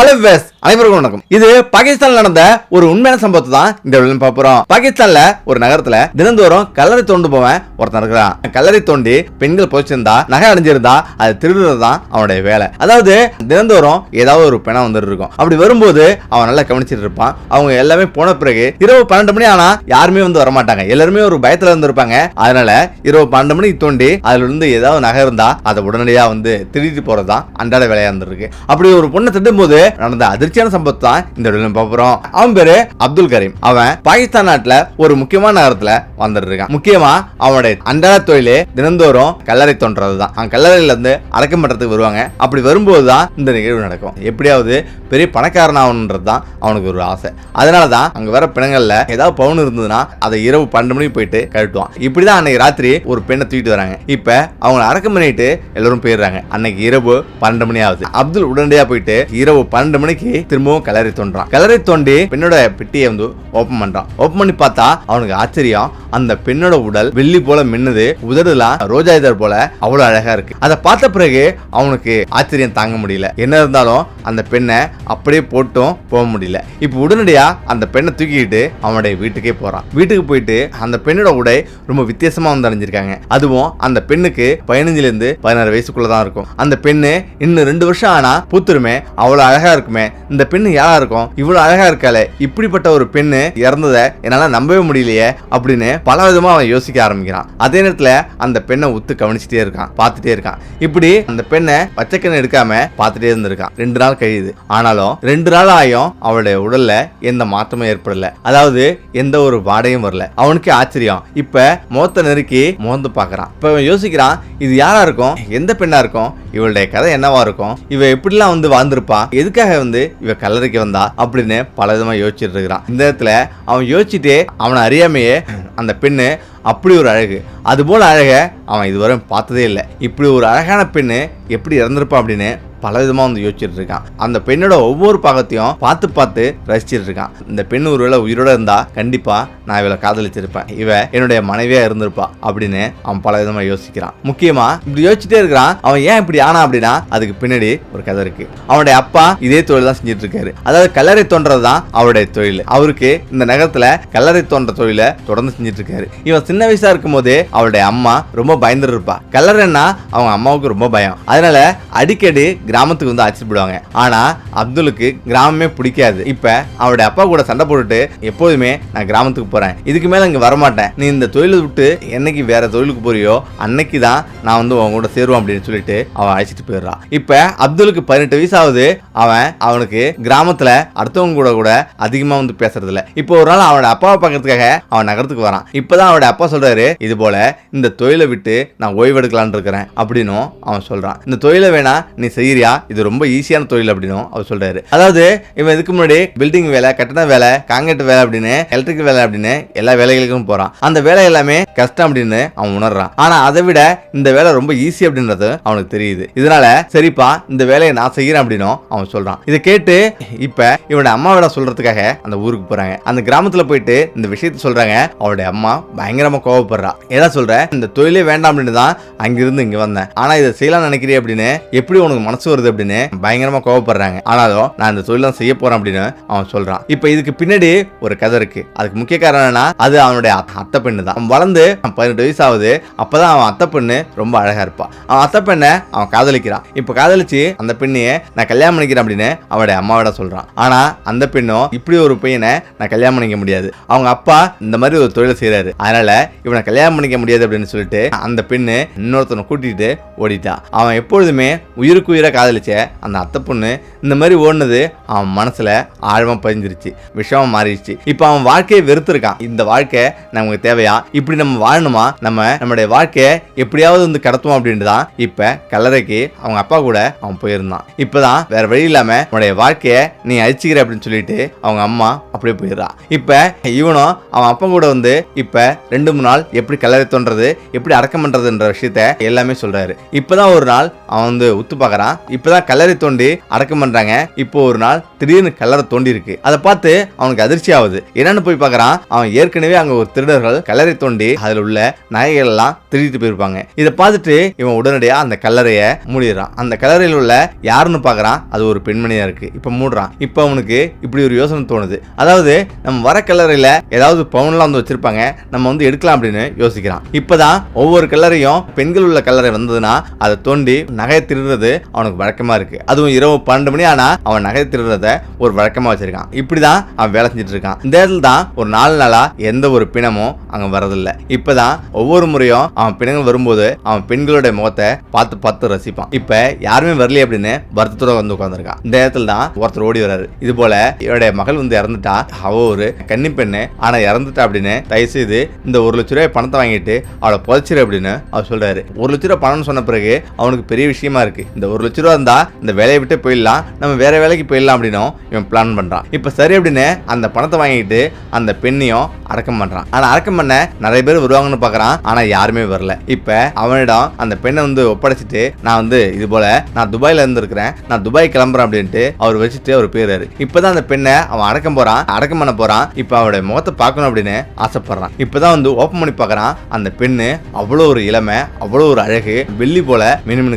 Hello ways அனைவருக்கும் வணக்கம். இது பாகிஸ்தான்ல நடந்த ஒரு உண்மையான சம்பவத்தை தான் இந்த வீடியோல பார்க்க பாகிஸ்தான்ல ஒரு நகரத்துல தினந்தோறும் கல்லறை தோண்டு போவன் ஒருத்தன் இருக்கிறான். கல்லறை தோண்டி பெண்கள் போச்சிருந்தா நகை அடைஞ்சிருந்தா அது திருடுறது தான் அவனுடைய வேலை. அதாவது தினந்தோறும் ஏதாவது ஒரு பிணம் வந்துட்டு இருக்கும். அப்படி வரும்போது அவன் நல்லா கவனிச்சிட்டு இருப்பான். அவங்க எல்லாமே போன பிறகு இரவு பன்னெண்டு மணி ஆனா யாருமே வந்து வரமாட்டாங்க. எல்லாருமே ஒரு பயத்துல இருந்திருப்பாங்க. அதனால இரவு பன்னெண்டு மணிக்கு தோண்டி அதுல இருந்து ஏதாவது நகை இருந்தா அதை உடனடியா வந்து திருடிட்டு போறதுதான் அன்றாட வேலையா இருந்திருக்கு. அப்படி ஒரு பொண்ணை திட்டும் போது நடந்த அதிர்ச்சியான சம்பவத்தை தான் இந்த வீடியோல பார்க்க அவன் பேரு அப்துல் கரீம். அவன் பாகிஸ்தான் நாட்டுல ஒரு முக்கியமான நகரத்துல வந்துட்டு இருக்கான். முக்கியமா அவனுடைய அன்றாட தொழிலே தினந்தோறும் கல்லறை தோன்றது தான் அவன் கல்லறையில இருந்து அடக்கம் பண்றதுக்கு வருவாங்க. அப்படி வரும்போது தான் இந்த நிகழ்வு நடக்கும். எப்படியாவது பெரிய பணக்காரன் ஆகணுன்றது தான் அவனுக்கு ஒரு ஆசை. அதனால தான் அங்க வர பிணங்கள்ல ஏதாவது பவுன் இருந்ததுன்னா அதை இரவு பன்னெண்டு மணிக்கு போயிட்டு கழட்டுவான். இப்படிதான் அன்னைக்கு ராத்திரி ஒரு பெண்ணை தூக்கிட்டு வராங்க. இப்ப அவங்களை அடக்கம் பண்ணிட்டு எல்லாரும் போயிடுறாங்க. அன்னைக்கு இரவு பன்னெண்டு மணி ஆகுது. அப்துல் உடனடியா போயிட்டு இரவு பன்னெண்டு மணிக்கு திரும்பவும் கிளறி தோன்றான் கிளறி தோண்டி பெண்ணோட பெட்டியை வந்து ஓபன் பண்றான். ஓபன் பண்ணி பார்த்தா அவனுக்கு ஆச்சரியம். அந்த பெண்ணோட உடல் வெள்ளி போல மின்னுது. உதடுலாம் ரோஜா இதழ் போல அவ்வளவு அழகா இருக்கு. அதை பார்த்த பிறகு அவனுக்கு ஆச்சரியம் தாங்க முடியல. என்ன இருந்தாலும் அந்த பெண்ணை அப்படியே போட்டும் போக முடியல. இப்போ உடனடியா அந்த பெண்ணை தூக்கிட்டு அவனுடைய வீட்டுக்கே போறான். வீட்டுக்கு போயிட்டு அந்த பெண்ணோட உடை ரொம்ப வித்தியாசமா வந்து அணிஞ்சிருக்காங்க. அதுவும் அந்த பெண்ணுக்கு பதினஞ்சுல இருந்து பதினாறு வயசுக்குள்ளதான் இருக்கும். அந்த பெண்ணு இன்னும் ரெண்டு வருஷம் ஆனா பூத்துருமே. அவ்வளவு அழகா இருக்குமே. இந்த பெண்ணு யாரா இருக்கும்? இவ்வளவு அழகா இருக்காளே. இப்படிப்பட்ட ஒரு பெண்ணு இறந்ததை என்னால நம்பவே முடியலையே அப்படின்னு பல விதமா அவன் யோசிக்க ஆரம்பிக்கிறான். அதே நேரத்துல அந்த பெண்ணை உத்து கவனிச்சுட்டே இருக்கான். பார்த்துட்டே இருக்கான். இப்படி அந்த பெண்ணை பச்சைக்கண்ணு எடுக்காம பார்த்துட்டே இருந்திருக்கான். ரெண்டு நாள் கழியுது. ஆனாலும் ரெண்டு நாள் ஆயும் அவளுடைய உடல்ல எந்த மாற்றமும் ஏற்படல. அதாவது எந்த ஒரு வாடையும் வரல. அவனுக்கு ஆச்சரியம். இப்ப முகத்தை நெருக்கி முகந்து பாக்குறான் இப்ப அவன் யோசிக்கிறான் இது யாரா இருக்கும்? எந்த பெண்ணா இருக்கும்? இவளுடைய கதை என்னவா இருக்கும்? இவ எப்படிலாம் வந்து வாழ்ந்திருப்பா? எதுக்காக வந்து இவ கல்லறைக்கு வந்தா? அப்படின்னு பல விதமா யோசிச்சுட்டு இருக்கிறான். இந்த இடத்துல அவன் யோசிச்சுட்டே அவனை அறியாமையே அந்த பெண்ணு அப்படி ஒரு அழகு. அதுபோல் அழக அவன் இதுவரை பார்த்ததே இல்லை. இப்படி ஒரு அழகான பெண்ணு எப்படி இறந்துருப்பான் அப்படின்னு பல விதமாக வந்து யோசிச்சுட்டு இருக்கான். அந்த பெண்ணோட ஒவ்வொரு பாகத்தையும் பார்த்து பார்த்து ரசிச்சுட்டு இருக்கான். இந்த பெண் ஒருவேளை உயிரோட இருந்தா கண்டிப்பா நான் இவளை காதலிச்சிருப்பேன். இவ என்னுடைய மனைவியா இருந்திருப்பா அப்படின்னு அவன் பல விதமாக யோசிக்கிறான். முக்கியமா இப்படி யோசிச்சுட்டே இருக்கிறான். அவன் ஏன் இப்படி ஆனா அப்படின்னா அதுக்கு பின்னாடி ஒரு கதை இருக்கு. அவனுடைய அப்பா இதே தொழில் தான் செஞ்சுட்டு இருக்காரு. அதாவது கல்லறை தோன்றது தான் அவருடைய தொழில். அவருக்கு இந்த நகரத்துல கல்லறை தோன்ற தொழிலை தொடர்ந்து செஞ்சுட்டு இருக்காரு. இவன் சின்ன வயசா இருக்கும் போதே அவருடைய அம்மா ரொம்ப பயந்துருப்பா கல்லறைன்னா அவங்க அம்மாவுக்கு ரொம்ப பயம். அதனால அடிக்கடி கிராமத்துக்கு வந்து அழைச்சிட்டு ஆனா அப்துலுக்கு கிராமமே பிடிக்காது. இப்ப அவருடைய அப்பா கூட சண்டை போட்டுட்டு எப்போதுமே நான் கிராமத்துக்கு போறேன். இதுக்கு மேல இங்க வரமாட்டேன். நீ இந்த தொழிலை விட்டு என்னைக்கு வேற தொழிலுக்கு போறியோ அன்னைக்கு தான் நான் வந்து உன் கூட சேருவான் அப்படின்னு சொல்லிட்டு அவன் அழைச்சிட்டு போயிடுறான் இப்ப அப்துலுக்கு பதினெட்டு வயசு ஆகுது அவன் அவனுக்கு கிராமத்துல அடுத்தவங்க கூட கூட அதிகமா வந்து பேசுறது இல்ல இப்போ ஒரு நாள் அவனோட அப்பாவை பார்க்கறதுக்காக அவன் நகரத்துக்கு வரான். இப்பதான் அவனோட அப்பா சொல்றாரு இது போல இந்த தொழிலை விட்டு நான் ஓய்வெடுக்கலான் இருக்கிறேன். அப்படின்னும் அவன் சொல்றான். இந்த தொழிலை வேணா நீ செய்யறியா இது ரொம்ப ஈஸியான தொழில் அப்படின்னும் அவர் சொல்றாரு. அதாவது இவன் இதுக்கு முன்னாடி பில்டிங் வேலை கட்டண வேலை காங்கிரீட் வேலை அப்படின்னு எலக்ட்ரிக் வேலை அப்படின்னு எல்லா வேலைகளுக்கும் போறான். அந்த வேலை எல்லாமே கஷ்டம் அப்படின்னு அவன் உணர்றான். ஆனா அதை விட இந்த வேலை ரொம்ப ஈஸி அப்படின்றது அவனுக்கு தெரியுது. இதனால சரிப்பா இந்த வேலையை நான் செய்யறேன் அப்படின்னும் அவன் சொல்றான். இதை கேட்டு இப்ப இவனோட அம்மாவிட சொல்றதுக்காக அந்த ஊருக்கு போறாங்க. அந்த கிராமத்துல போயிட்டு இந்த விஷயத்த சொல்றாங்க. அவளுடைய அம்மா பயங்கரமா கோவப்படுறா. ஏதா சொல்ற? இந்த தொழிலே வேண்டாம் அப்படின்னு தான் அங்கிருந்து இங்க வந்தேன். ஆனா இதை செய்யலாம் நினைக்கிறீ அப்படின்னு எப்படி உனக்கு மனசு வருது அப்படின்னு பயங்கரமா கோவப்படுறாங்க. ஆனாலும் நான் இந்த தொழிலாம் செய்ய போறேன் அப்படின்னு அவன் சொல்றான். இப்ப இதுக்கு பின்னாடி ஒரு கதை இருக்கு. அதுக்கு முக்கிய காரணம் என்னன்னா அது அவனுடைய அத்தை பெண்ணு தான். அவன் வளர்ந்து பதினெட்டு வயசு ஆகுது. அப்பதான் அவன் அத்தை பெண்ணு ரொம்ப அழகா இருப்பான் அவன் அத்தை பெண்ணை அவன் காதலிக்கிறான். இப்ப காதலிச்சு அந்த பெண்ணையே நான் கல்யாணம் பண்ணிக்கிறேன் அப்படின்னு அவனுடைய அம்மாவிட சொல்றான். ஆனா அந்த பெண்ணும் இப்படி ஒரு பையனை நான் கல்யாணம் பண்ணிக்க முடியாது. அவங்க அப்பா இந்த மாதிரி ஒரு தொழிலை செய்யறாரு அதனால இவனை கல்யாணம் பண்ணிக்க முடியாது அப்படின்னு சொல்லிட்டு அந்த பெண்ணு இன்னொருத்தனை கூட்டிட்டு ஓடிட்டா. அவன் எப்பொழுதுமே உயிருக்கு உயிரை காதலிச்ச அந்த அத்தை பொண்ணு இந்த மாதிரி ஓடுனது அவன் மனசில் ஆழமாக பதிஞ்சிருச்சு விஷமாக மாறிடுச்சு. இப்போ அவன் வாழ்க்கையை வெறுத்திருக்கான். இந்த வாழ்க்கை நமக்கு தேவையா? இப்படி நம்ம வாழணுமா? நம்ம நம்மளுடைய வாழ்க்கையை எப்படியாவது வந்து கடத்துவோம் அப்படின்ட்டு தான் இப்போ கல்லறைக்கு அவங்க அப்பா கூட அவன் போயிருந்தான். இப்பதான் வேற வழி இல்லாமல் உன்னுடைய வாழ்க்கையை நீ அழிச்சிக்கிற அப்படின்னு சொல்லிட்டு அவங்க அம்மா அப்படியே போயிடுறான் இப்போ இவனும் அவன் அப்பா கூட வந்து இப்போ ரெண்டு மூணு நாள் எப்படி கல்லறை தோன்றது எப்படி அடக்கம் பண்ணுறதுன்ற விஷயத்த எல்லாமே சொல்கிறாரு இப்போ தான் ஒரு நாள் அவன் வந்து உத்து பார்க்கறான். இப்போதான் கல்லறை தோண்டி அடக்கம் பண்றாங்க. இப்போ ஒரு நாள் திடீர்னு கல்லறை தோண்டி இருக்கு. அதை பார்த்து அவனுக்கு அதிர்ச்சி ஆகுது. என்னன்னு போய் பார்க்கறான். அவன் ஏற்கனவே அங்க ஒரு திருடர்கள் கல்லறை தோண்டி அதில் உள்ள நகைகள் எல்லாம் திருடிட்டு போயிருப்பாங்க. இதை பார்த்துட்டு இவன் உடனடியா அந்த கல்லறையை மூடிடுறான். அந்த கல்லறையில் உள்ள யாருன்னு பார்க்கறான். அது ஒரு பெண்மணியா இருக்கு. இப்போ மூடுறான். இப்போ அவனுக்கு இப்படி ஒரு யோசனை தோணுது. அதாவது நம்ம வர கல்லறையில ஏதாவது பவுன்லாம் வந்து வச்சிருப்பாங்க. நம்ம வந்து எடுக்கலாம் அப்படின்னு யோசிக்கிறான். இப்போதான் ஒவ்வொரு கல்லறையும் பெண்கள் உள்ள கல்லறை வந்ததுன்னா அதை தோண்டி நகையை திருடுறது அவனுக்கு வழக்கமா இருக்கு. அதுவும் இரவு பன்னெண்டு மணி ஆனா அவன் நகை திருடுறத ஒரு வழக்கமா வச்சிருக்கான். இப்படிதான் அவன் வேலை செஞ்சுட்டு இருக்கான். இந்த இடத்துல தான் ஒரு நாலு நாளா எந்த ஒரு பிணமும் அங்க வரதில்ல இப்பதான் ஒவ்வொரு முறையும் அவன் பிணங்கள் வரும்போது அவன் பெண்களுடைய முகத்தை பார்த்து பார்த்து ரசிப்பான். இப்ப யாருமே வரலையே அப்படின்னு வருத்தத்தோட வந்து உட்காந்துருக்கான் இந்த இடத்துல தான் ஒருத்தர் ஓடி வராரு இது போல இவருடைய மகள் வந்து இறந்துட்டா அவ ஒரு கன்னி பெண்ணு. ஆனா இறந்துட்டா அப்படின்னு தயவு செய்து இந்த ஒரு லட்ச ரூபாய் பணத்தை வாங்கிட்டு அவளை புதைச்சிரு அப்படின்னு அவர் சொல்றாரு. ஒரு லட்ச ரூபாய் பணம்னு சொன்ன பிறகு அவனுக்கு பெரிய விஷயமா இருக்கு. இந்த ஒரு லட்ச ரூபா இருந்தா இந்த வேலையை விட்டு போயிடலாம். நம்ம வேற வேலைக்கு போயிடலாம் அப்படின்னும் இவன் பிளான் பண்றான். இப்ப சரி அப்படின்னு அந்த பணத்தை வாங்கிட்டு அந்த பெண்ணையும் அடக்கம் பண்றான். ஆனா அடக்கம் பண்ண நிறைய பேர் வருவாங்கன்னு பாக்குறான். ஆனா யாருமே வரல. இப்ப அவனிடம் அந்த பெண்ணை வந்து ஒப்படைச்சிட்டு நான் வந்து இது போல நான் துபாயில இருந்திருக்கிறேன். நான் துபாய் கிளம்புறேன் அப்படின்ட்டு அவர் வச்சுட்டு அவர் போயிடுறாரு. இப்பதான் அந்த பெண்ணை அவன் அடக்கம் போறான். அடக்கம் பண்ண போறான். இப்ப அவருடைய முகத்தை பார்க்கணும் அப்படின்னு ஆசைப்படுறான். இப்பதான் வந்து ஓப்பன் பண்ணி பாக்குறான். அந்த பெண்ணு அவ்வளோ ஒரு இளமை அவ்வளோ ஒரு அழகு வெள்ளி போல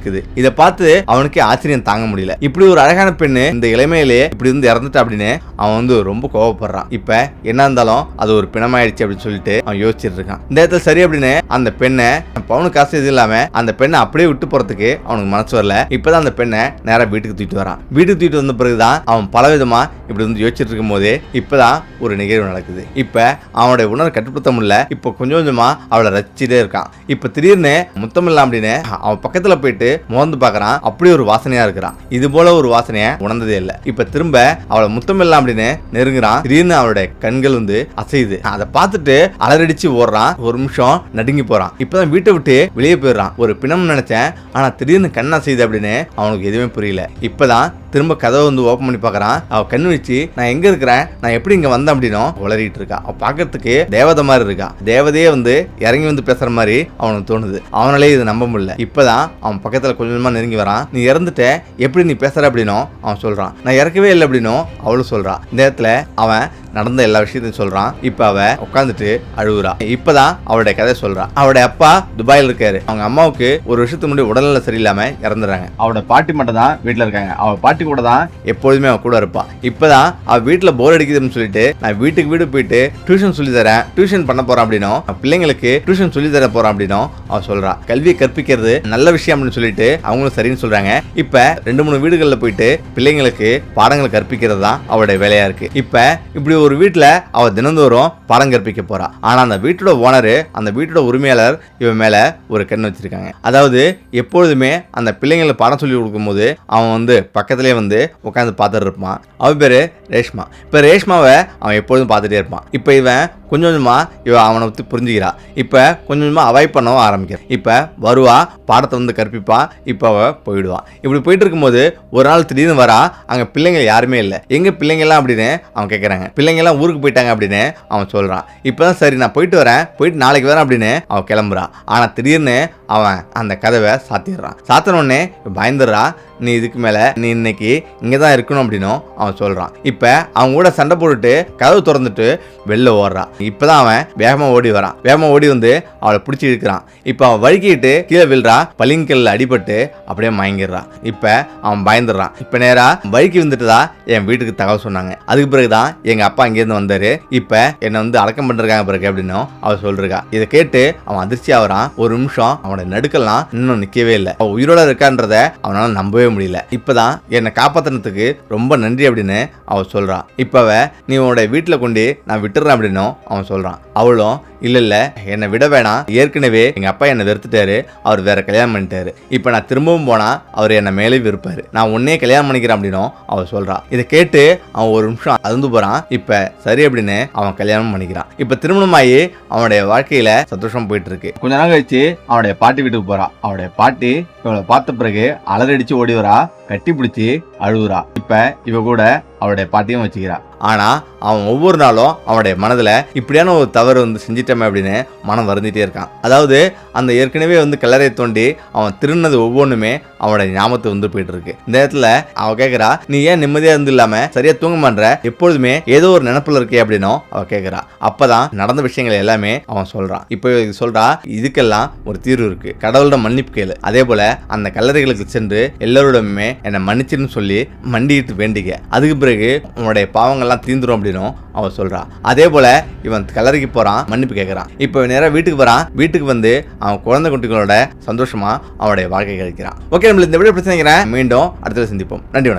இருக்குது இதை பார்த்து அவனுக்கே ஆச்சரியம் தாங்க முடியல. இப்படி ஒரு அழகான பெண்ணு இந்த இளமையிலே இப்படி இருந்து இறந்துட்டா அப்படின்னு அவன் வந்து ரொம்ப கோவப்படுறான். இப்ப என்ன இருந்தாலும் அது ஒரு பிணமாயிடுச்சு அப்படின்னு சொல்லிட்டு அவன் யோசிச்சுட்டு இருக்கான். இந்த இடத்துல சரி அப்படின்னு அந்த பெண்ணை பவுனு காசு இது இல்லாம அந்த பெண்ணை அப்படியே விட்டு போறதுக்கு அவனுக்கு மனசு வரல. இப்பதான் அந்த பெண்ணை நேரா வீட்டுக்கு தூக்கிட்டு வரான். வீட்டுக்கு தூக்கிட்டு வந்த பிறகுதான் அவன் பலவிதமா இப்படி வந்து யோசிச்சுட்டு இருக்கும் போதே இப்பதான் ஒரு நிகழ்வு நடக்குது. இப்ப அவனுடைய உணர்வை கட்டுப்படுத்த முடியல. இப்போ கொஞ்சம் கொஞ்சமா அவளை ரசிச்சுட்டே இருக்கான். இப்ப திடீர்னு முத்தமில்லாம் அப்படின்னு அவன் பக்கத்துல போயிட்டு முகந்து பார்க்குறான். அப்படி ஒரு வாசனையா இருக்கிறான். இது போல ஒரு வாசனைய உணர்ந்ததே இல்ல. இப்ப திரும்ப அவளை முத்தமில்லாம் அப்படின்னு நெருங்குறான். திடீர்னு அவளுடைய கண்கள் வந்து அசையுது. அதை பார்த்துட்டு அலறடிச்சு ஓடுறான். ஒரு நிமிஷம் நடுங்கி போறான். இப்பதான் வீட்டை விட்டு வெளியே போயிடுறான். ஒரு பிணம் நினைச்சேன். ஆனா திடீர்னு கண்ணா அசையுது அப்படின்னு அவனுக்கு எதுவுமே புரியல. இப்பதான் திரும்ப கதவை வந்து ஓப்பன் பண்ணி பார்க்குறான். அவள் கண் வச்சு நான் எங்கே இருக்கிறேன்? நான் எப்படி இங்கே வந்தேன்? அப்படின்னும் உளறிட்டு இருக்கா. அவள் பார்க்கறதுக்கு தேவதை மாதிரி இருக்கா. தேவதையே வந்து இறங்கி வந்து பேசுகிற மாதிரி அவனுக்கு தோணுது. அவனாலே இது நம்ப முடியல. இப்போதான் அவன் பக்கத்தில் கொஞ்சமாக நெருங்கி வரான். நீ இறந்துட்ட? எப்படி நீ பேசுகிற அப்படின்னும் அவன் சொல்கிறான் நான் இறக்கவே இல்லை அப்படின்னும் அவளும் சொல்கிறான் இந்த இடத்துல அவன் நடந்த எல்லா விஷயத்தையும் சொல்றான். இப்ப அவ உட்காந்துட்டு அழுகுறா. இப்பதான் அவளுடைய கதை சொல்றான் அவளுடைய அப்பா துபாயில் இருக்காரு. அவங்க அம்மாவுக்கு ஒரு வருஷத்துக்கு முன்னாடி உடல்நல சரியில்லாம இறந்துறாங்க. அவளோட பாட்டி மட்டும் தான் வீட்டுல இருக்காங்க. அவ பாட்டி கூட தான் எப்பொழுதுமே அவ கூட இருப்பா. இப்பதான் அவ வீட்டுல போர் அடிக்குதுன்னு சொல்லிட்டு நான் வீட்டுக்கு வீடு போயிட்டு டியூஷன் சொல்லி தரேன். டியூஷன் பண்ண போறேன் அப்படின்னும் பிள்ளைங்களுக்கு டியூஷன் சொல்லி தர போறேன் அப்படின்னும் அவ சொல்றா. கல்வியை கற்பிக்கிறது நல்ல விஷயம் அப்படின்னு சொல்லிட்டு அவங்களும் சரின்னு சொல்றாங்க. இப்ப ரெண்டு மூணு வீடுகள்ல போயிட்டு பிள்ளைங்களுக்கு பாடங்களை கற்பிக்கிறது தான் அவளுடைய வேலையா இருக்கு. இப்ப இப்படி ஒரு வீட்டில் அவள் தினந்தோறும் பாடம் கற்பிக்க போறா. ஆனால் அந்த வீட்டோட ஓனரு அந்த வீட்டோட உரிமையாளர் இவன் மேலே ஒரு கண் வச்சிருக்காங்க. அதாவது எப்பொழுதுமே அந்த பிள்ளைங்களை பாடம் சொல்லி கொடுக்கும்போது அவன் வந்து பக்கத்துலேயே வந்து உட்காந்து பார்த்துட்டு இருப்பான். அவன் பேர் ரேஷ்மா. இப்போ ரேஷ்மாவை அவன் எப்பொழுதும் பார்த்துட்டே இருப்பான். இப்போ இவன் கொஞ்சம் கொஞ்சமாக இவன் அவனை பற்றி புரிஞ்சுக்கிறா. இப்போ கொஞ்சம் கொஞ்சமாக அவாய்ட் பண்ணவும் ஆரம்பிக்கிறான். இப்போ வருவா பாடத்தை வந்து கற்பிப்பா இப்போ அவள் போயிடுவான் இப்படி போயிட்டு இருக்கும்போது ஒரு நாள் திடீர்னு வரா அங்கே பிள்ளைங்க யாருமே இல்லை. எங்கள் பிள்ளைங்கெல்லாம் அப்படின்னு அவன் கேட்குறாங்க பிள்ளைங்க பிள்ளைங்கெல்லாம் ஊருக்கு போயிட்டாங்க அப்படின்னு அவன் சொல்கிறான் இப்போ தான் சரி நான் போயிட்டு வரேன். போயிட்டு நாளைக்கு வரேன் அப்படின்னு அவன் கிளம்புறான் ஆனால் திடீர்னு அவன் அந்த கதவை சாத்திடுறான். சாத்தினோடனே பயந்துடுறா. நீ இதுக்கு மேலே நீ இன்னைக்கு இங்கே தான் இருக்கணும் அப்படின்னும் அவன் சொல்கிறான் இப்போ அவன் கூட சண்டை போட்டுட்டு கதவு திறந்துட்டு வெளில ஓடுறான் இப்பதான் அவன் வேகமாக ஓடி வரான். வேகமாக ஓடி வந்து அவளை பிடிச்சி இழுக்கிறான். இப்போ அவன் வழுக்கிட்டு கீழே விழுறா. பளிங்கல்ல அடிபட்டு அப்படியே மயங்கிடுறான் இப்போ அவன் பயந்துடுறான். இப்போ நேராக வழுக்கி வந்துட்டுதான் என் வீட்டுக்கு தகவல் சொன்னாங்க. அதுக்கு பிறகு தான் எங்கள் அப்பா இங்கேருந்து வந்தாரு. இப்ப என்னை வந்து அடக்கம் பண்ணிருக்காங்க பிறகு அப்படின்னும் அவர் சொல்றா இதை கேட்டு அவன் அதிர்ச்சி ஆகுறான். ஒரு நிமிஷம் அவனோட நடுக்கெல்லாம் இன்னும் நிக்கவே இல்லை. அவன் உயிரோட இருக்கான்றத அவனால நம்பவே முடியல. இப்பதான் என்னை காப்பாத்தினதுக்கு ரொம்ப நன்றி அப்படின்னு அவன் சொல்றான். இப்ப நீ உன்னோட வீட்டுல கொண்டு நான் விட்டுறேன் அப்படின்னும் அவன் சொல்றான். அவளும் இல்ல இல்ல. என்னை விட வேணாம். ஏற்கனவே எங்க அப்பா என்னை வெறுத்துட்டாரு. அவர் வேற கல்யாணம் பண்ணிட்டாரு. இப்ப நான் திரும்பவும் போனா அவர் என்னை மேலே விருப்பாரு. நான் உன்னே கல்யாணம் பண்ணிக்கிறேன் அப்படின்னும் அவர் சொல்றான் இதை கேட்டு அவன் ஒரு நிமிஷம் அருந்து போறான். இப்ப சரி அப்படின்னு அவன் கல்யாணம் பண்ணிக்கிறான். இப்ப திருமணமாயி அவனுடைய வாழ்க்கையில சந்தோஷம் போயிட்டு இருக்கு கொஞ்ச நாள் கழிச்சு அவனுடைய பாட்டி வீட்டுக்கு போறான் அவனுடைய பாட்டி இவளை பார்த்த பிறகு அலறடிச்சு ஓடி வரா. கட்டி பிடிச்சி அழுகுறா இப்ப இவ கூட அவருடைய பாட்டியும் வச்சுக்கிறா. ஆனால் அவன் ஒவ்வொரு நாளும் அவனுடைய மனதில் இப்படியான ஒரு தவறு வந்து செஞ்சிட்டமே அப்படின்னு மனம் வருந்திட்டே இருக்கான். அதாவது அந்த ஏற்கனவே வந்து கிளறையை தோண்டி அவன் திருநது ஒவ்வொன்றுமே அவனுடைய ஞாபகத்தை வந்து போயிட்டு இருக்கு. இந்த இடத்துல அவன் கேட்குறா நீ ஏன் நிம்மதியாக இருந்து இல்லாமல் சரியா தூங்க மாட்ற? எப்பொழுதுமே ஏதோ ஒரு நினப்பில் இருக்கே அப்படின்னும் அவன் கேட்குறா அப்போதான் நடந்த விஷயங்கள் எல்லாமே அவன் சொல்கிறான் இப்போ இது இதுக்கெல்லாம் ஒரு தீர்வு இருக்கு. கடவுளோட மன்னிப்பு கேளு. அதே போல அந்த கல்லறைகளுக்கு சென்று எல்லோருடமே என்னை மன்னிச்சுன்னு சொல்லி மண்டிட்டு வேண்டிக்க. அதுக்கு பிறகு உன்னுடைய பாவங்கள்லாம் தீந்துரும் அப்படின்னும் அவன் சொல்கிறான் அதே போல இவன் கல்லறைக்கு போறான் மன்னிப்பு கேட்குறான் இப்போ நேரா வீட்டுக்கு போகிறான் வீட்டுக்கு வந்து அவன் குழந்தை குட்டிகளோட சந்தோஷமா அவனுடைய வாழ்க்கை கழிக்கிறான். ஓகே நம்மளுக்கு இந்த வீடியோ பிரச்சனை மீண்டும் அடுத்தது சந்திப்போம். நன்றி வணக்கம்.